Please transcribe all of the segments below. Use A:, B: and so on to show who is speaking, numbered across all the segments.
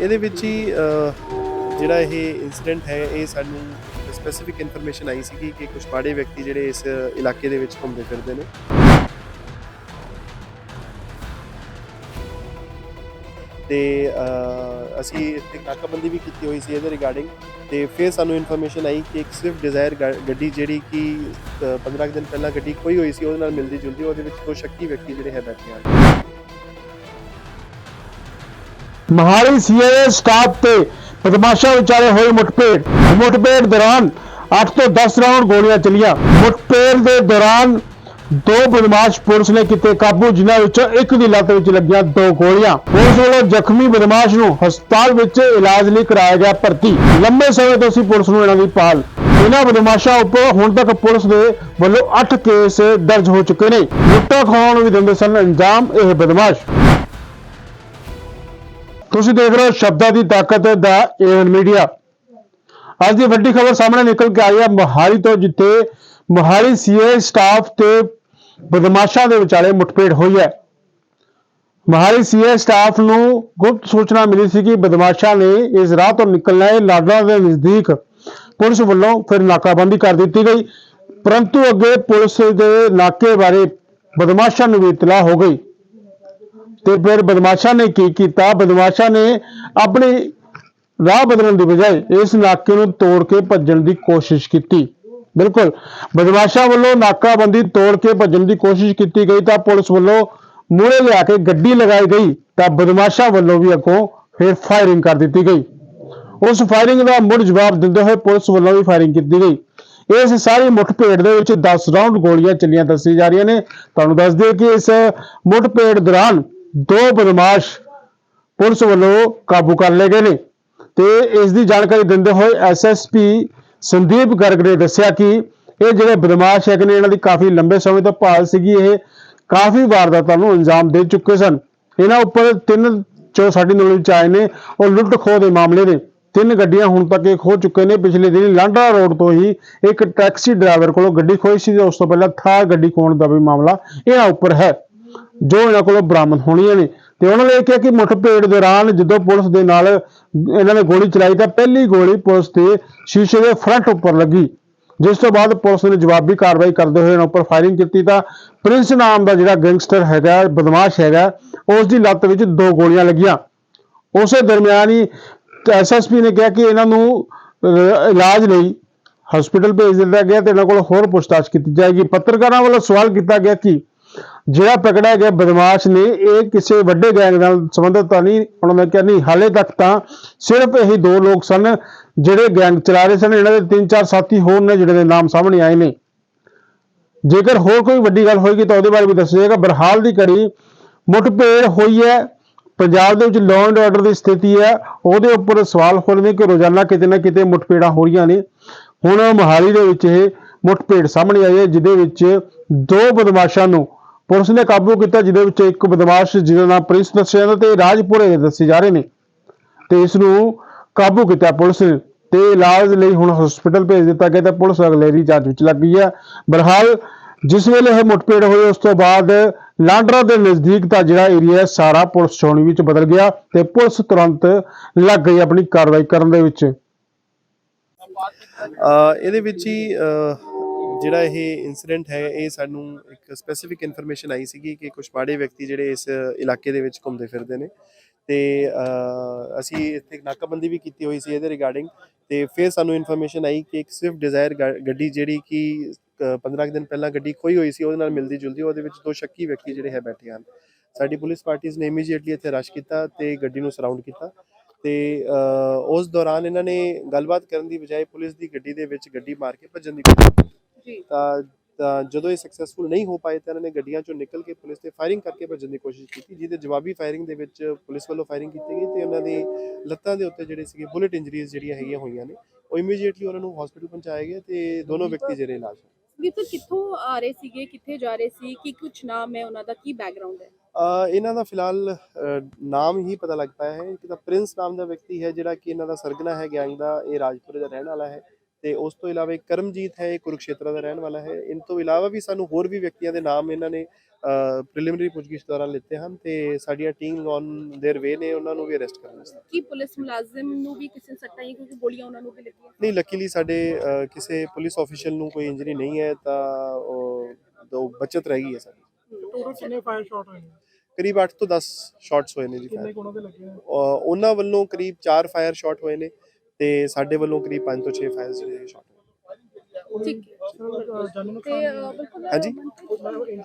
A: ਇਹਦੇ ਵਿੱਚ ਹੀ ਜਿਹੜਾ ਇਹ ਇਨਸੀਡੈਂਟ ਹੈ ਇਹ ਸਾਨੂੰ ਸਪੈਸੀਫਿਕ ਇਨਫੋਰਮੇਸ਼ਨ ਆਈ ਸੀਗੀ ਕਿ ਕੁਝ ਮਾੜੇ ਵਿਅਕਤੀ ਜਿਹੜੇ ਇਸ ਇਲਾਕੇ ਦੇ ਵਿੱਚ ਘੁੰਮਦੇ ਫਿਰਦੇ ਨੇ। ਤੇ ਅਸੀਂ ਇੱਥੇ ਨਾਕਾਬੰਦੀ ਵੀ ਕੀਤੀ ਹੋਈ ਸੀ ਇਹਦੇ ਰਿਗਾਰਡਿੰਗ ਤੇ ਫਿਰ ਸਾਨੂੰ ਇਨਫੋਰਮੇਸ਼ਨ ਆਈ ਕਿ ਇੱਕ ਸਵਿਫਟ ਡਿਜ਼ਾਇਰ ਗੱਡੀ ਜਿਹੜੀ ਕਿ ਅ, 15 ਕੁ ਦਿਨ ਪਹਿਲਾਂ ਗੱਡੀ ਖੋਈ ਹੋਈ ਸੀ ਉਹਦੇ ਨਾਲ ਮਿਲਦੀ ਜੁਲਦੀ ਉਹਦੇ ਵਿੱਚ ਦੋ ਸ਼ੱਕੀ ਵਿਅਕਤੀ ਜਿਹੜੇ ਹੈ ਬੈਠੇ ਹਨ।
B: ਮਹਾਲੀ ਸੀਆਈਏ ਸਟਾਫ ਤੇ ਬਦਮਾਸ਼ਾਂ ਵਿਚਾਲੇ ਹੋਏ ਮੁੱਠਭੇੜ। ਮੁੱਠਭੇੜ ਦੌਰਾਨ 8 ਤੋਂ 10 ਰਾਉਂਡ ਗੋਲੀਆਂ ਚੱਲੀਆਂ। ਮੁੱਠਭੇੜ ਦੇ ਦੌਰਾਨ ਦੋ ਬਦਮਾਸ਼ ਪੁਲਿਸ ਨੇ ਕੀਤੇ ਕਾਬੂ, ਜਿਨ੍ਹਾਂ ਵਿੱਚੋਂ ਇੱਕ ਦੀ ਲੱਤ ਵਿੱਚ ਲੱਗੀਆਂ ਦੋ ਗੋਲੀਆਂ। ਪੁਲਿਸ ਵੱਲੋਂ ਜ਼ਖਮੀ ਬਦਮਾਸ਼ ਨੂੰ ਹਸਪਤਾਲ ਵਿੱਚ ਇਲਾਜ ਲਈ ਕਰਾਇਆ ਗਿਆ ਭਰਤੀ। ਲੰਬੇ ਸਮੇਂ ਤੋਂ ਅਸੀਂ ਪੁਲਿਸ ਨੂੰ ਇਹਨਾਂ ਦੀ ਪਾਲ ਇਹਨਾਂ ਬਦਮਾਸ਼ਾਂ ਉੱਪਰ ਹੁਣ ਤੱਕ ਪੁਲਿਸ ਦੇ ਵੱਲੋਂ 8 ਕੇਸ ਦਰਜ ਹੋ ਚੁੱਕੇ ਨੇ। ਲੁੱਟਾਂ ਖੋਹਣ ਵੀ ਦਿੰਦੇ ਸਨ ਅੰਜਾਮ ਇਹ ਬਦਮਾਸ਼। ਤੁਸੀਂ ਦੇਖ ਰਹੇ ਹੋ ਸ਼ਬਦਾਂ ਦੀ ਤਾਕਤ ਦਾ ਏਨ ਮੀਡੀਆ ਅੱਜ ਦੀ ਵੱਡੀ ਖਬਰ ਸਾਹਮਣੇ ਨਿਕਲ ਕੇ ਆਈ ਹੈ, ਮੋਹਾਲੀ ਤੋਂ ਜਿੱਥੇ ਮੋਹਾਲੀ ਸੀਏ ਸਟਾਫ ਤੇ ਬਦਮਾਸ਼ਾਂ ਦੇ ਵਿਚਾਲੇ ਮੁੱਠਭੇੜ ਹੋਈ ਹੈ। ਮੋਹਾਲੀ ਸੀਏ ਸਟਾਫ ਨੂੰ ਗੁਪਤ ਸੂਚਨਾ ਮਿਲੀ ਸੀ ਕਿ ਬਦਮਾਸ਼ਾਂ ਨੇ ਇਸ ਰਾਹ ਤੋਂ ਨਿਕਲਣਾ ਹੈ। ਲਾਡਾ ਦੇ ਨਜ਼ਦੀਕ ਪੁਲਿਸ ਵੱਲੋਂ ਫਿਰ ਨਾਕਾਬੰਦੀ ਕਰ ਦਿੱਤੀ ਗਈ, ਪਰੰਤੂ ਅੱਗੇ ਪੁਲਿਸ ਦੇ ਨਾਕੇ ਬਾਰੇ ਬਦਮਾਸ਼ਾਂ ਨੂੰ ਵੀ ਇਤਲਾਹ ਹੋ ਗਈ। ਤੇ ਫਿਰ ਬਦਮਾਸ਼ਾਂ ਨੇ ਕੀ ਕੀਤਾ? ਬਦਮਾਸ਼ਾਂ ਨੇ ਆਪਣੀ ਰਾਹ ਬਦਲਣ ਦੀ ਬਜਾਏ ਇਸ ਨਾਕੇ ਨੂੰ ਤੋੜ ਕੇ ਭੱਜਣ ਦੀ ਕੋਸ਼ਿਸ਼ ਕੀਤੀ। ਬਿਲਕੁਲ। ਬਦਮਾਸ਼ਾਂ ਵੱਲੋਂ ਨਾਕਾਬੰਦੀ ਤੋੜ ਕੇ ਭੱਜਣ ਦੀ ਕੋਸ਼ਿਸ਼ ਕੀਤੀ ਗਈ ਤਾਂ ਪੁਲਿਸ ਵੱਲੋਂ ਮੂਹਰੇ ਲਿਆ ਕੇ ਗੱਡੀ ਲਗਾਈ ਗਈ ਤਾਂ ਬਦਮਾਸ਼ਾਂ ਵੱਲੋਂ ਵੀ ਅੱਗੋਂ ਫਿਰ ਫਾਇਰਿੰਗ ਕਰ ਦਿੱਤੀ ਗਈ। ਉਸ ਫਾਇਰਿੰਗ ਦਾ ਮੁੜ ਜਵਾਬ ਦਿੰਦੇ ਹੋਏ ਪੁਲਿਸ ਵੱਲੋਂ ਵੀ ਫਾਇਰਿੰਗ ਕੀਤੀ ਗਈ। ਇਸ ਸਾਰੀ ਮੁੱਠਭੇੜ ਦੇ ਵਿੱਚ 10 ਰਾਉਂਡ ਗੋਲੀਆਂ ਚੱਲੀਆਂ ਦੱਸੀ ਜਾ ਰਹੀਆਂ ਨੇ। ਤੁਹਾਨੂੰ ਦੱਸ ਦਈਏ ਕਿ ਇਸ ਮੁੱਠਭੇੜ ਦੌਰਾਨ ਦੋ ਬਦਮਾਸ਼ ਪੁਲਿਸ ਵੱਲੋਂ ਕਾਬੂ ਕਰ ਲਏ ਗਏ ਨੇ ਤੇ ਇਸ ਦੀ ਜਾਣਕਾਰੀ ਦਿੰਦੇ ਹੋਏ ਐਸਐਸਪੀ ਸੰਦੀਪ ਗਰਗ ਨੇ ਦੱਸਿਆ ਕਿ ਇਹ ਜਿਹੜੇ ਬਦਮਾਸ਼ ਹੈਗੇ ਨੇ, ਇਹਨਾਂ ਦੀ ਕਾਫੀ ਲੰਬੇ ਸਮੇਂ ਤੋਂ ਭਾਲ ਸੀਗੀ, ਇਹ ਕਾਫੀ ਵਾਰਦਾਤਾਂ ਨੂੰ ਅੰਜਾਮ ਦੇ ਚੁੱਕੇ ਸਨ। ਇਹਨਾਂ ਉੱਪਰ ਤਿੰਨ ਜੋ ਸਾਡੀ ਨੌਲੇਜ ਵਿੱਚ ਆਏ ਨੇ, ਉਹ ਲੁੱਟ ਖੋਹ ਦੇ ਮਾਮਲੇ ਨੇ। ਤਿੰਨ ਗੱਡੀਆਂ ਹੁਣ ਤੱਕ ਇਹ ਖੋ ਚੁੱਕੇ ਨੇ। ਪਿਛਲੇ ਦਿਨ ਲਾਂਡਰਾ ਰੋਡ ਤੋਂ ਹੀ ਇੱਕ ਟੈਕਸੀ ਡਰਾਈਵਰ ਕੋਲੋਂ ਗੱਡੀ ਖੋਈ ਸੀ ਤੇ ਉਸ ਤੋਂ ਪਹਿਲਾਂ ਥਾਰ ਗੱਡੀ ਖੋਣ ਦਾ ਵੀ ਮਾਮਲਾ ਇਹਨਾਂ ਉੱਪਰ ਹੈ। ਜੋ ਇਹਨਾਂ ਕੋਲੋਂ ਬਰਾਮਦ ਹੋਣੀਆਂ ਨੇ। ਤੇ ਉਹਨਾਂ ਨੇ ਇਹ ਕਿਹਾ ਕਿ ਮੁੱਠਭੇੜ ਦੌਰਾਨ ਜਦੋਂ ਪੁਲਿਸ ਦੇ ਨਾਲ ਇਹਨਾਂ ਨੇ ਗੋਲੀ ਚਲਾਈ ਤਾਂ ਪਹਿਲੀ ਗੋਲੀ ਪੁਲਿਸ ਦੇ ਸ਼ੀਸ਼ੇ ਦੇ ਫਰੰਟ ਉੱਪਰ ਲੱਗੀ। ਜਿਸ ਤੋਂ ਬਾਅਦ ਪੁਲਿਸ ਨੇ ਜਵਾਬੀ ਕਾਰਵਾਈ ਕਰਦੇ ਹੋਏ ਇਹਨਾਂ ਉੱਪਰ ਫਾਇਰਿੰਗ ਕੀਤੀ ਤਾਂ ਪ੍ਰਿੰਸ ਨਾਮ ਦਾ ਜਿਹੜਾ ਗੈਂਗਸਟਰ ਹੈਗਾ, ਬਦਮਾਸ਼ ਹੈਗਾ, ਉਸ ਦੀ ਲੱਤ ਵਿੱਚ ਦੋ ਗੋਲੀਆਂ ਲੱਗੀਆਂ। ਉਸੇ ਦਰਮਿਆਨ ਹੀ ਐਸਐਸਪੀ ਨੇ ਕਿਹਾ ਕਿ ਇਹਨਾਂ ਨੂੰ ਇਲਾਜ ਲਈ ਹਸਪੀਟਲ ਭੇਜ ਦਿੱਤਾ ਗਿਆ ਤੇ ਇਹਨਾਂ ਕੋਲ ਹੋਰ ਪੁੱਛਤਾਛ ਕੀਤੀ ਜਾਏਗੀ। ਪੱਤਰਕਾਰਾਂ ਵੱਲੋਂ ਸਵਾਲ ਕੀਤਾ ਗਿਆ ਕਿ ਜਿਹੜਾ ਪਕੜਿਆ ਗਿਆ ਬਦਮਾਸ਼ ਨੇ, ਇਹ ਕਿਸੇ ਵੱਡੇ ਗੈਂਗ ਨਾਲ ਸੰਬੰਧਿਤ ਤਾਂ ਨਹੀਂ। ਉਹਨਾਂ ਨੇ ਕਿਹਾ, ਨਹੀਂ, ਹਾਲੇ ਤੱਕ ਤਾਂ ਸਿਰਫ ਇਹੀ ਦੋ ਲੋਕ ਸਨ ਜਿਹੜੇ ਗੈਂਗ ਚਲਾ ਰਹੇ ਸਨ। ਇਹਨਾਂ ਦੇ ਤਿੰਨ ਚਾਰ ਸਾਥੀ ਹੋਰ ਨੇ ਜਿਹੜੇ ਦੇ ਨਾਮ ਸਾਹਮਣੇ ਆਏ ਨੇ। ਜੇਕਰ ਹੋਰ ਕੋਈ ਵੱਡੀ ਗੱਲ ਹੋਏਗੀ ਤਾਂ ਉਹਦੇ ਬਾਰੇ ਵੀ ਦੱਸਿਆ ਜਾਏਗਾ ਬਰਹਾਲ ਦੀ ਕੜੀ ਮੁੱਠਭੇੜ ਹੋਈ ਹੈ। ਪੰਜਾਬ ਦੇ ਵਿੱਚ ਲਾਅ ਐਂਡ ਆਰਡਰ ਦੀ ਸਥਿਤੀ ਹੈ। ਉਹਦੇ ਉੱਪਰ ਸਵਾਲ ਖੁੱਲ੍ਹਦੇ ਕਿ ਰੋਜ਼ਾਨਾ ਕਿਤੇ ਨਾ ਕਿਤੇ ਮੁੱਠਭੇੜਾਂ ਹੋ ਰਹੀਆਂ ਨੇ। ਹੁਣ ਮੋਹਾਲੀ ਦੇ ਵਿੱਚ ਇਹ ਮੁੱਠਭੇੜ ਸਾਹਮਣੇ ਆਈ ਹੈ, ਜਿਹਦੇ ਵਿੱਚ ਦੋ ਬਦਮਾਸ਼ਾਂ ਨੂੰ ਪੁਲਿਸ ਨੇ ਕਾਬੂ ਕੀਤਾ, ਜਿਹਦੇ ਵਿੱਚ ਇੱਕ ਬਦਮਾਸ਼ ਜਿਹਦਾ ਨਾਮ ਪ੍ਰਿੰਸ ਦੱਸਿਆ ਜਾਂਦਾ ਤੇ ਰਾਜਪੁਰੇ ਦੱਸੇ ਜਾ ਰਹੇ ਨੇ। ਤੇ ਇਸ ਨੂੰ ਕਾਬੂ ਕੀਤਾ ਪੁਲਿਸ ਨੇ ਤੇ ਇਲਾਜ ਲਈ ਹੁਣ ਹਸਪੀਟਲ ਭੇਜ ਦਿੱਤਾ ਗਿਆ ਤੇ ਪੁਲਿਸ ਅਗਲੇਰੀ ਜਾਂਚ ਵਿੱਚ ਲੱਗ ਗਈ ਹੈ। ਬਰਹਾਲ, ਜਿਸ ਵੇਲੇ ਇਹ ਮੁੱਠਭੇੜ ਹੋਈ ਉਸ ਤੋਂ ਬਾਅਦ ਲਾਂਡਰਾ ਦੇ ਨਜ਼ਦੀਕ ਦਾ ਜਿਹੜਾ ਏਰੀਆ ਸਾਰਾ ਪੁਲਿਸ ਛਾਉਣੀ ਵਿੱਚ ਬਦਲ ਗਿਆ ਤੇ ਪੁਲਿਸ ਤੁਰੰਤ ਲੱਗ ਗਈ ਆਪਣੀ ਕਾਰਵਾਈ ਕਰਨ ਦੇ ਵਿੱਚ।
A: ਇਹਦੇ ਵਿੱਚ ਹੀ ਜਿਹੜਾ ਇਹ ਇਨਸੀਡੈਂਟ ਹੈ ਇਹ ਸਾਨੂੰ ਇੱਕ ਸਪੈਸੀਫਿਕ ਇਨਫੋਰਮੇਸ਼ਨ ਆਈ ਸੀਗੀ ਕਿ ਕੁਝ ਮਾੜੇ ਵਿਅਕਤੀ ਜਿਹੜੇ ਇਸ ਇਲਾਕੇ ਦੇ ਵਿੱਚ ਘੁੰਮਦੇ ਫਿਰਦੇ ਨੇ। ਤੇ ਅਸੀਂ ਇੱਥੇ ਨਾਕਾਬੰਦੀ ਵੀ ਕੀਤੀ ਹੋਈ ਸੀ ਇਹਦੇ ਰਿਗਾਰਡਿੰਗ ਤੇ ਫਿਰ ਸਾਨੂੰ ਇਨਫੋਰਮੇਸ਼ਨ ਆਈ ਕਿ ਇੱਕ ਸਵਿਫਟ ਡਿਜ਼ਾਇਰ ਗੱਡੀ ਜਿਹੜੀ ਕਿ ਅ, 15 ਕੁ ਦਿਨ ਪਹਿਲਾਂ ਗੱਡੀ ਖੋਈ ਹੋਈ ਸੀ ਉਹਦੇ ਨਾਲ ਮਿਲਦੀ ਜੁਲਦੀ ਉਹਦੇ ਵਿੱਚ ਦੋ ਸ਼ੱਕੀ ਵਿਅਕਤੀ ਜਿਹੜੇ ਹੈ ਬੈਠੇ ਹਨ। ਸਾਡੀ ਪੁਲਿਸ ਪਾਰਟੀਜ਼ ਨੇ ਇਮੀਡੀਏਟਲੀ ਇੱਥੇ ਰਸ਼ ਕੀਤਾ ਤੇ ਗੱਡੀ ਨੂੰ ਸਰਾਊਂਡ ਕੀਤਾ। ਤੇ ਉਸ ਦੌਰਾਨ ਇਹਨਾਂ ਨੇ ਗੱਲਬਾਤ ਕਰਨ ਦੀ ਬਜਾਏ ਪੁਲਿਸ ਦੀ ਗੱਡੀ ਦੇ ਵਿੱਚ ਗੱਡੀ ਮਾਰ ਕੇ ਭੱਜਣ ਦੀ ਕੋਸ਼ਿਸ਼ ਕੀਤੀ। ਤਾਂ ਤਾਂ ਜਦੋਂ ਇਹ ਸਕਸੈਸਫੁਲ ਨਹੀਂ ਹੋ ਪਾਏ ਤਾਂ ਇਹਨਾਂ ਨੇ ਗੱਡੀਆਂ ਚੋਂ ਨਿਕਲ ਕੇ ਪੁਲਿਸ ਤੇ ਫਾਇਰਿੰਗ ਕਰਕੇ ਭੱਜਣ ਦੀ ਕੋਸ਼ਿਸ਼ ਕੀਤੀ ਜਿਹਦੇ ਜਵਾਬੀ ਫਾਇਰਿੰਗ ਦੇ ਵਿੱਚ ਪੁਲਿਸ ਵੱਲੋਂ ਫਾਇਰਿੰਗ ਕੀਤੀ ਗਈ ਤੇ ਉਹਨਾਂ ਦੀ ਲੱਤਾਂ ਦੇ ਉੱਤੇ ਜਿਹੜੇ ਸੀਗੇ ਬੁਲੇਟ ਇੰਜਰੀਜ਼ ਜਿਹੜੀਆਂ ਹੈਗੀਆਂ ਹੋਈਆਂ ਨੇ ਉਹ ਇਮੀਡੀਏਟਲੀ ਉਹਨਾਂ ਨੂੰ ਹਸਪੀਟਲ ਪਹੁੰਚਾਇਆ ਗਿਆ ਤੇ ਦੋਨੋਂ ਵਿਅਕਤੀ ਜਿਹੜੇ ਇਲਾਜ
C: ਵੀ ਸਰ ਕਿੱਥੋਂ ਆ ਰਹੇ ਸੀਗੇ ਕਿੱਥੇ ਜਾ ਰਹੇ ਸੀ ਕੀ ਕੁਝ ਨਾਮ ਹੈ ਉਹਨਾਂ ਦਾ ਕੀ ਬੈਕਗ੍ਰਾਉਂਡ ਹੈ?
A: ਇਹਨਾਂ ਦਾ ਫਿਲਹਾਲ ਨਾਮ ਹੀ ਪਤਾ ਲੱਗ ਪਾਇਆ ਹੈ। ਇੱਕ ਤਾਂ ਪ੍ਰਿੰਸ ਨਾਮ ਦਾ ਵਿਅਕਤੀ ਹੈ ਜਿਹੜਾ ਕਿ ਇਹਨਾਂ ਦਾ ਸਰਗਨਾ ਹੈ ਗੈਂਗ ਦਾ ਇਹ ਰਾਜਪੁਰੇ ਦਾ ਰਹਿਣ ਵਾਲਾ ਹੈ। ਤੇ ਉਸ ਤੋਂ ਇਲਾਵਾ ਇੱਕ ਕਰਮਜੀਤ ਹੈ ਇਹ ਕੁਰੂਕਸ਼ੇਤਰ ਦਾ ਰਹਿਣ ਵਾਲਾ ਹੈ ਇਨ ਤੋਂ ਇਲਾਵਾ ਵੀ ਸਾਨੂੰ ਹੋਰ ਵੀ ਵਿਅਕਤੀਆਂ ਦੇ ਨਾਮ ਇਹਨਾਂ ਨੇ ਪ੍ਰੀਲਿਮਿਨਰੀ ਪੁੱਛਗਿੱਛ ਦੌਰਾਨ ਲਿੱਤੇ ਹਨ ਤੇ ਸਾਡੀਆਂ ਟੀਮ ਔਨ देयर ਵੇ ਨੇ ਉਹਨਾਂ ਨੂੰ ਵੀ ਅਰੈਸਟ ਕਰਨ ਵਾਸਤੇ
C: ਕੀ ਪੁਲਿਸ ਮੁਲਾਜ਼ਮ ਨੂੰ ਵੀ ਕਿਸੇ ਨੇ ਸੱਟਾਂ ਹੀ ਕਿਉਂਕਿ ਗੋਲੀਆਂ ਉਹਨਾਂ ਨੂੰ ਵੀ ਲੱਗੀਆਂ
A: ਨਹੀਂ ਲੱਕੀਲੀ ਸਾਡੇ ਅਹ, ਕਿਸੇ ਪੁਲਿਸ ਆਫੀਸ਼ੀਅਲ ਨੂੰ ਕੋਈ ਇੰਜਰੀ ਨਹੀਂ ਹੈ ਤਾਂ ਉਹ ਦੋ ਬਚਤ ਰਹਿ ਗਈ ਹੈ ਸਾਡੀ
D: ਟੋਟਲ ਕਿੰਨੇ ਫਾਇਰ ਸ਼ਾਟ ਹੋਏ ਨੇ
A: ਕਰੀਬ 8 ਤੋਂ 10 ਸ਼ਾਟਸ ਹੋਏ ਨੇ ਜੀ
D: ਕਿੰਨੇ
A: fire।
D: ਕੋਣਾਂ ਦੇ ਲੱਗੇ ਨੇ
A: ਅਹ, ਉਹਨਾਂ ਵੱਲੋਂ ਕਰੀਬ 4 ਫਾਇਰ ਸ਼ਾਟ ਹੋਏ ਨੇ ਤੇ ਸਾਡੇ ਵੱਲੋਂ ਕਰੀਬ 5 ਤੋਂ 6 ਫਾਇਰ ਜਿਹੜੇ ਸ਼ਾਟ
C: ਠੀਕ ਤੇ ਅਹ, ਬਿਲਕੁਲ
A: ਹਾਂਜੀ।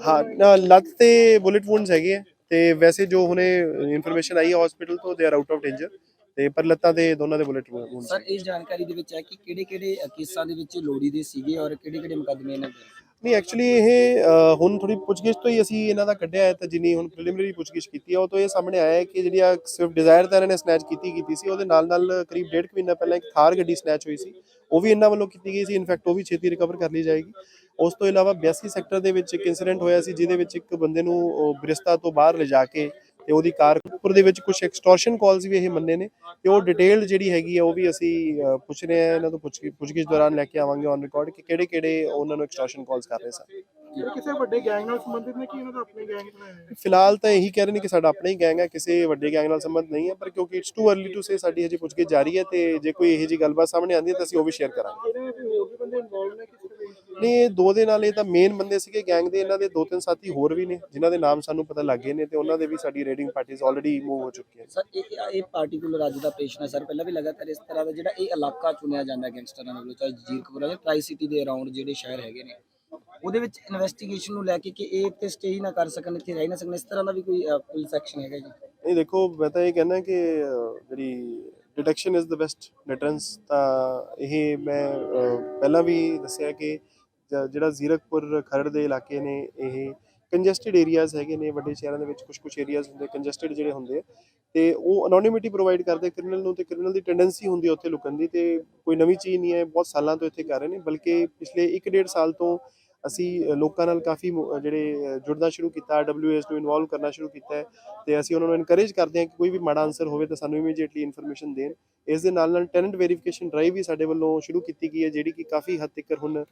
A: ਹਾਂ ਲੱਤ ਤੇ ਬੁਲੇਟ ਵੂਨਸ ਹੈਗੇ ਆ ਤੇ ਵੈਸੇ ਜੋ ਹੁਣੇ ਇਨਫੋਰਮੇਸ਼ਨ ਆਈ ਹੈ ਹਸਪੀਟਲ ਤੋਂ they are out of danger ਤੇ ਪਰ ਲੱਤਾਂ ਤੇ ਦੋਨਾਂ ਦੇ ਬੁਲੇਟ ਵੂਨਸ
E: ਸਰ ਇਸ ਜਾਣਕਾਰੀ ਦੇ ਵਿੱਚ ਹੈ ਕਿ ਕਿਹੜੇ ਕਿਹੜੇ ਕੇਸਾਂ ਦੇ ਵਿੱਚ ਲੋੜੀ ਦੇ ਸੀਗੇ ਔਰ ਕਿਹੜੇ ਕਿਹੜੇ ਮੁਕੱਦਮੇ ਇਹਨਾਂ ਦੇ?
A: ਨਹੀਂ ਐਕਚੁਅਲੀ ਇਹ ਹੁਣ ਥੋੜੀ ਪੁੱਛਗਿੱਛ ਤੋਂ ਹੀ ਅਸੀਂ ਇਹਨਾਂ ਦਾ ਕੱਢਿਆ ਹੈ ਤਾਂ ਜਿੰਨੀ ਹੁਣ ਪ੍ਰੀਲਿਮਿਨਰੀ ਪੁੱਛਗਿੱਛ ਕੀਤੀ ਹੈ, ਉਹ ਤੋਂ ਇਹ ਸਾਹਮਣੇ ਆਇਆ ਹੈ ਕਿ ਜਿਹੜੀ ਆ ਸਵਿਫਟ ਡਿਜ਼ਾਇਰ ਤਾਂ ਇਹਨਾਂ ਨੇ ਸਨੈਚ ਕੀਤੀ ਕੀਤੀ ਸੀ, ਉਹਦੇ ਨਾਲ ਨਾਲ ਕਰੀਬ ਡੇਢ ਕੁ ਮਹੀਨਾ ਪਹਿਲਾਂ ਇੱਕ ਥਾਰ ਗੱਡੀ ਸਨੈਚ ਹੋਈ ਸੀ, ਉਹ ਵੀ ਇਹਨਾਂ ਵੱਲੋਂ ਕੀਤੀ ਗਈ ਸੀ ਇਨਫੈਕਟ ਉਹ ਵੀ ਛੇਤੀ ਰਿਕਵਰ ਕਰ ਲਈ ਜਾਏਗੀ। ਉਸ ਤੋਂ ਇਲਾਵਾ 82 ਸੈਕਟਰ ਦੇ ਵਿੱਚ ਇੱਕ ਇਨਸੀਡੈਂਟ ਹੋਇਆ ਸੀ, ਜਿਹਦੇ ਵਿੱਚ ਇੱਕ ਬੰਦੇ ਨੂੰ, ਉਹ ਬ੍ਰਿਸਤਾ ਤੋਂ ਬਾਹਰ ਲਿਜਾ ਕੇ ਤੇ ਉਹਦੀ ਕਾਰ ਉੱਪਰ ਦੇ ਵਿੱਚ ਕੁਝ ਐਕਸਟੋਰਸ਼ਨ ਕਾਲਸ ਵੀ ਇਹ ਮੰਨੇ ਨੇ ਤੇ ਉਹ ਡਿਟੇਲਡ ਜਿਹੜੀ ਹੈਗੀ ਹੈ ਉਹ ਵੀ ਅਸੀਂ ਪੁੱਛ ਰਹੇ ਹਾਂ ਇਹਨਾਂ ਤੋਂ ਪੁੱਛ ਪੁੱਛਗਿੱਛ ਦੌਰਾਨ ਲੈ ਕੇ ਆਵਾਂਗੇ ਔਨ ਰਿਕਾਰਡ ਕਿ ਕਿਹੜੇ ਕਿਹੜੇ ਉਹਨਾਂ ਨੂੰ ਐਕਸਟੋਰਸ਼ਨ ਕਾਲਸ ਕਰ ਰਹੇ ਸਨ।
D: ਇਹ ਕਿਸੇ ਵੱਡੇ ਗੈਂਗ ਨਾਲ ਸੰਬੰਧਿਤ ਨੇ ਕਿ ਇਹਨਾਂ ਦਾ ਆਪਣੇ ਗੈਂਗ ਬਣਾਏ ਹੋਏ ਨੇ
A: ਫਿਲਹਾਲ ਤਾਂ ਇਹੀ ਕਹਿ ਰਹੇ ਨੇ ਕਿ ਸਾਡਾ ਆਪਣਾ ਹੀ ਗੈਂਗ ਹੈ ਕਿਸੇ ਵੱਡੇ ਗੈਂਗ ਨਾਲ ਸੰਬੰਧ ਨਹੀਂ ਹੈ ਪਰ ਕਿਉਂਕਿ it's too early to say ਸਾਡੀ ਹਜੇ ਪੁੱਛਗਿੱਛ ਜਾਰੀ ਹੈ ਤੇ ਜੇ ਕੋਈ ਇਹੋ ਜੀ ਗੱਲਬਾਤ ਸਾਹਮਣੇ ਆਉਂਦੀ ਹੈ ਤਾਂ ਅਸੀਂ ਉਹ ਵੀ ਸ਼ੇਅਰ ਕਰਾਂਗੇ। ਨਹੀਂ ਇਹ ਦੋ ਦੇ ਨਾਲ ਇਹ ਤਾਂ ਮੇਨ ਬੰਦੇ ਸੀਗੇ ਗੈਂਗ ਦੇ ਇਹਨਾਂ ਦੇ ਦੋ ਤਿੰਨ ਸਾਥੀ ਹੋਰ ਵੀ ਨੇ ਜਿਨ੍ਹਾਂ ਦੇ ਨਾਮ ਸਾਨੂੰ ਪਤਾ ਲੱਗ ਗਏ ਨੇ ਤੇ ਉਹਨਾਂ ਦੇ ਵੀ ਸਾਡੀ ਰੇਡਿੰਗ ਪਾਰਟੀਆਂ ਆਲਰੇਡੀ ਮੂਵ ਹੋ ਚੁੱਕੀਆਂ
E: ਸਰ ਇਹ ਇਹ ਪਾਰਟਿਕੂਲਰ ਅੱਜ ਦਾ ਆਪਰੇਸ਼ਨ ਹੈ ਸਰ ਪਹਿਲਾਂ ਵੀ ਲਗਾਤਾਰ ਇਸ ਤਰ੍ਹਾਂ ਦਾ ਜਿਹੜਾ ਇਹ ਇਲਾਕਾ ਚੁਣਿਆ ਜਾਂਦਾ ਗੈਂਗਸਟਰਾਂ ਵੱਲੋਂ ਚਾਹੇ ਜਜੀਰ ਕਪੂਰ ਹੈ ਟਰਾਈ ਸਿਟੀ ਦੇ ਅਰਾਊਂਡ ਜਿਹੜੇ ਸ਼ਹਿਰ ਹੈਗੇ ਨੇ ਉਹਦੇ ਵਿੱਚ ਇਨਵੈਸਟੀਗੇਸ਼ਨ ਨੂੰ ਲੈ ਕੇ ਕਿ ਇਹ ਇੱਥੇ ਸਟੇ ਹੀ ਨਾ ਕਰ ਸਕਣ ਇੱਥੇ ਰਹਿ ਨਾ ਸਕਣ ਇਸ ਤਰ੍ਹਾਂ ਦਾ ਵੀ ਕੋਈ ਪੁਲਿਸ ਐਕਸ਼ਨ ਹੈਗਾ ਜੀ?
A: ਨਹੀਂ ਦੇਖੋ ਮੈਂ ਤਾਂ ਇਹ ਕਹਿੰਦਾ ਕਿ ਜਿਹੜੀ detection is the best deterrence ਤਾਂ ਇਹ ਮੈਂ ਅਹ, ਪਹਿਲਾਂ ਵੀ ਦੱਸਿਆ ਕਿ ਜ- ਜਿਹੜਾ ਜ਼ੀਰਕਪੁਰ ਖਰੜ ਦੇ ਇਲਾਕੇ ਨੇ ਇਹ ਕੰਜੈਸਟਿਡ ਏਰੀਆਜ਼ ਹੈਗੇ ਨੇ ਵੱਡੇ ਸ਼ਹਿਰਾਂ ਦੇ ਵਿੱਚ ਕੁਝ ਕੁਝ ਏਰੀਆਜ਼ ਹੁੰਦੇ ਕੰਜੈਸਟਿਡ ਜਿਹੜੇ ਹੁੰਦੇ ਆ। ਤੇ ਉਹ ਅਨੋਨਿਮਿਟੀ ਪ੍ਰੋਵਾਈਡ ਕਰਦੇ ਕ੍ਰਿਮੀਨਲ ਨੂੰ ਤੇ ਕ੍ਰਿਮੀਨਲ ਦੀ ਟੈਂਡੈਂਸੀ ਹੁੰਦੀ ਹੈ ਉੱਥੇ ਲੁਕਣ ਦੀ ਤੇ ਕੋਈ ਨਵੀਂ ਚੀਜ਼ ਨਹੀਂ ਹੈ ਬਹੁਤ ਸਾਲਾਂ ਤੋਂ ਇੱਥੇ ਕਰ ਰਹੇ ਨੇ ਬਲਕਿ ਪਿਛਲੇ 1.5 ਸਾਲ ਤੋਂ ਅਸੀਂ ਲੋਕਾਂ ਨਾਲ ਕਾਫੀ ਜਿਹੜੇ ਜੁੜਨਾ ਸ਼ੁਰੂ ਕੀਤਾ ਡਬਲਯੂਐਸ ਨੂੰ ਇਨਵੋਲਵ ਕਰਨਾ ਸ਼ੁਰੂ ਕੀਤਾ ਹੈ ਤੇ ਅਸੀਂ ਉਹਨਾਂ ਨੂੰ ਇਨਕਰੇਜ ਕਰਦੇ ਹਾਂ ਕਿ ਕੋਈ ਵੀ ਮਾੜਾ ਆਨਸਰ ਹੋਵੇ ਤਾਂ ਸਾਨੂੰ ਇਮੀਡੀਏਟਲੀ ਇਨਫੋਰਮੇਸ਼ਨ ਦੇਣ। ਇਸ ਦੇ ਨਾਲ ਨਾਲ ਟੈਨੈਂਟ ਵੈਰੀਫਿਕੇਸ਼ਨ ਡਰਾਈਵ ਵੀ ਸਾਡੇ ਵੱਲੋਂ ਸ਼ੁਰੂ ਕੀਤੀ ਗਈ ਹੈ, ਜਿਹੜੀ ਕਿ ਕਾਫੀ ਹੱਦ ਤੱਕ ਹੁਣ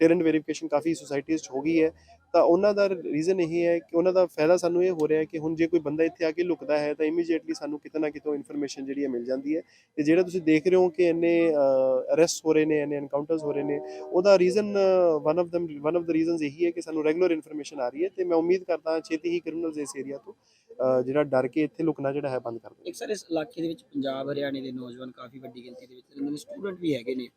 A: ਟੈਨੈਂਟ ਵੈਰੀਫਿਕੇਸ਼ਨ ਕਾਫੀ ਸੁਸਾਇਟੀਜ਼ 'ਚ ਹੋ ਗਈ ਹੈ। ਤਾਂ ਉਹਨਾਂ ਦਾ ਰੀਜ਼ਨ ਇਹ ਹੈ ਕਿ ਉਹਨਾਂ ਦਾ ਫਾਇਦਾ ਸਾਨੂੰ ਇਹ ਹੋ ਰਿਹਾ ਹੈ ਕਿ ਹੁਣ ਜੇ ਕੋਈ ਬੰਦਾ ਇੱਥੇ ਆ ਕੇ ਲੁਕਦਾ ਹੈ ਤਾਂ ਇਮੀਡੀਏਟਲੀ ਸਾਨੂੰ ਕਿਤੇ ਨਾ ਕਿਤੋਂ ਇਨਫੋਰਮੇਸ਼ਨ ਜਿਹੜੀ ਹੈ ਮਿਲ ਜਾਂਦੀ ਹੈ। ਤੇ ਜਿਹੜਾ ਤੁਸੀਂ ਦੇਖ ਰਹੇ ਹੋ ਕਿ ਇੰਨੇ ਅਰੈਸਟ ਹੋ ਰਹੇ ਨੇ, ਇੰਨੇ ਐਨਕਾਊਂਟਰਸ ਹੋ ਰਹੇ ਨੇ, ਉਹਦਾ reason one of them one of the reasons ਇਹੀ ਹੈ ਕਿ ਸਾਨੂੰ ਰੈਗੂਲਰ ਇਨਫੋਰਮੇਸ਼ਨ ਆ ਰਹੀ ਹੈ। ਤੇ ਮੈਂ ਉਮੀਦ ਕਰਦਾ ਛੇਤੀ ਹੀ ਕ੍ਰਿਮੀਨਲਸ ਇਸ ਏਰੀਆ ਤੋਂ ਜਿਹੜਾ ਡਰ ਕੇ ਇੱਥੇ ਲੁਕਣਾ ਜਿਹੜਾ ਹੈ ਬੰਦ ਕਰ ਦੇਣ
E: ਇੱਕ ਸਰ ਇਸ ਇਲਾਕੇ ਦੇ ਵਿੱਚ ਪੰਜਾਬ ਹਰਿਆਣੇ ਦੇ ਨੌਜਵਾਨ ਕਾਫੀ ਵੱਡੀ ਗਿਣਤੀ ਦੇ ਵਿੱਚ ਰਹਿੰਦੇ ਨੇ ਸਟੂਡੈਂਟ ਵੀ ਹੈਗੇ ਨੇ।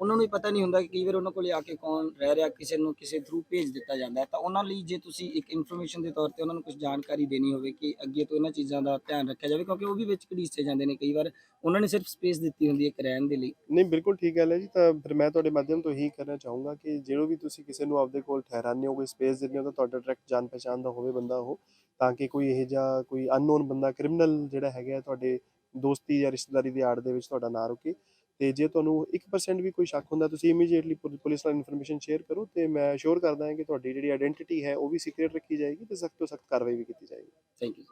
E: ਉਹਨਾਂ ਨੂੰ ਪਤਾ ਨਹੀਂ ਹੁੰਦਾ ਕਿ ਕਈ ਵਾਰ ਉਹਨਾਂ ਕੋਲੇ ਆ ਕੇ ਕੌਣ ਰਹਿ ਰਿਹਾ ਕਿਸੇ ਨੂੰ ਕਿਸੇ ਥਰੂ ਭੇਜ ਦਿੱਤਾ ਜਾਂਦਾ ਹੈ। ਤਾਂ ਉਹਨਾਂ ਲਈ ਜੇ ਤੁਸੀਂ ਇੱਕ ਇਨਫੋਰਮੇਸ਼ਨ ਦੇ ਤੌਰ ਤੇ ਉਹਨਾਂ ਨੂੰ ਕੁਝ ਜਾਣਕਾਰੀ ਦੇਣੀ ਹੋਵੇ ਕਿ ਅੱਗੇ ਤੋਂ ਇਹਨਾਂ ਚੀਜ਼ਾਂ ਦਾ ਧਿਆਨ ਰੱਖਿਆ ਜਾਵੇ ਕਿਉਂਕਿ ਉਹ ਵੀ ਵਿੱਚ ਘੜੀਸੇ ਜਾਂਦੇ ਨੇ ਕਈ ਵਾਰ ਉਹਨਾਂ ਨੇ ਸਿਰਫ ਸਪੇਸ ਦਿੱਤੀ ਹੁੰਦੀ ਹੈ ਇੱਕ ਰਹਿਣ ਦੇ ਲਈ।
A: ਨਹੀਂ ਬਿਲਕੁਲ ਠੀਕ ਗੱਲ ਹੈ ਜੀ। ਤਾਂ ਫਿਰ ਮੈਂ ਤੁਹਾਡੇ ਮਾਧਿਅਮ ਤੋਂ ਇਹੀ ਕਰਨਾ ਚਾਹੂੰਗਾ ਕਿ ਜਿਹੜਾ ਵੀ ਤੁਸੀਂ ਕਿਸੇ ਨੂੰ ਆਪਦੇ ਕੋਲ ਠਹਿਰਾਉਂਦੇ ਹੋ ਕੋਈ ਸਪੇਸ ਦਿੰਦੇ ਹੋ ਤਾਂ ਤੁਹਾਡਾ ਡਾਇਰੈਕਟ ਜਾਣ ਪਛਾਣ ਦਾ ਹੋਵੇ ਬੰਦਾ ਉਹ। ਤਾਂ ਕਿ ਕੋਈ ਇਹ ਜਿਹਾ ਕੋਈ ਅਨਨੋਨ ਬੰਦਾ ਕ੍ਰਿਮੀਨਲ ਜਿਹੜਾ ਹੈਗਾ ਤੁਹਾਡੇ ਦੋਸਤੀ ਜਾਂ ਰਿਸ਼ਤੇਦਾਰੀ ਦੀ ਆੜ ਦੇ ਵਿੱਚ ਤੁਹਾਡਾ ਨਾ ਰੁਕੇ। ਤੇ ਜੇ ਤੁਹਾਨੂੰ 1% ਵੀ ਕੋਈ ਸ਼ੱਕ ਹੁੰਦਾ, ਤੁਸੀਂ ਇਮੀਡੀਏਟਲੀ ਪੁਲਿਸ ਨਾਲ ਇਨਫੋਰਮੇਸ਼ਨ ਸ਼ੇਅਰ ਕਰੋ ਤੇ ਮੈਂ ਅਸ਼ੋਰ ਕਰਦਾ ਹਾਂ ਕਿ ਤੁਹਾਡੀ ਜਿਹੜੀ ਆਇਡੈਂਟੀਟੀ ਹੈ, ਉਹ ਵੀ ਸੀਕ੍ਰੀਟ ਰੱਖੀ ਜਾਏਗੀ ਤੇ ਸਖਤ ਤੋਂ ਸਖਤ ਕਾਰਵਾਈ ਵੀ ਕੀਤੀ ਜਾਏਗੀ।
E: Thank you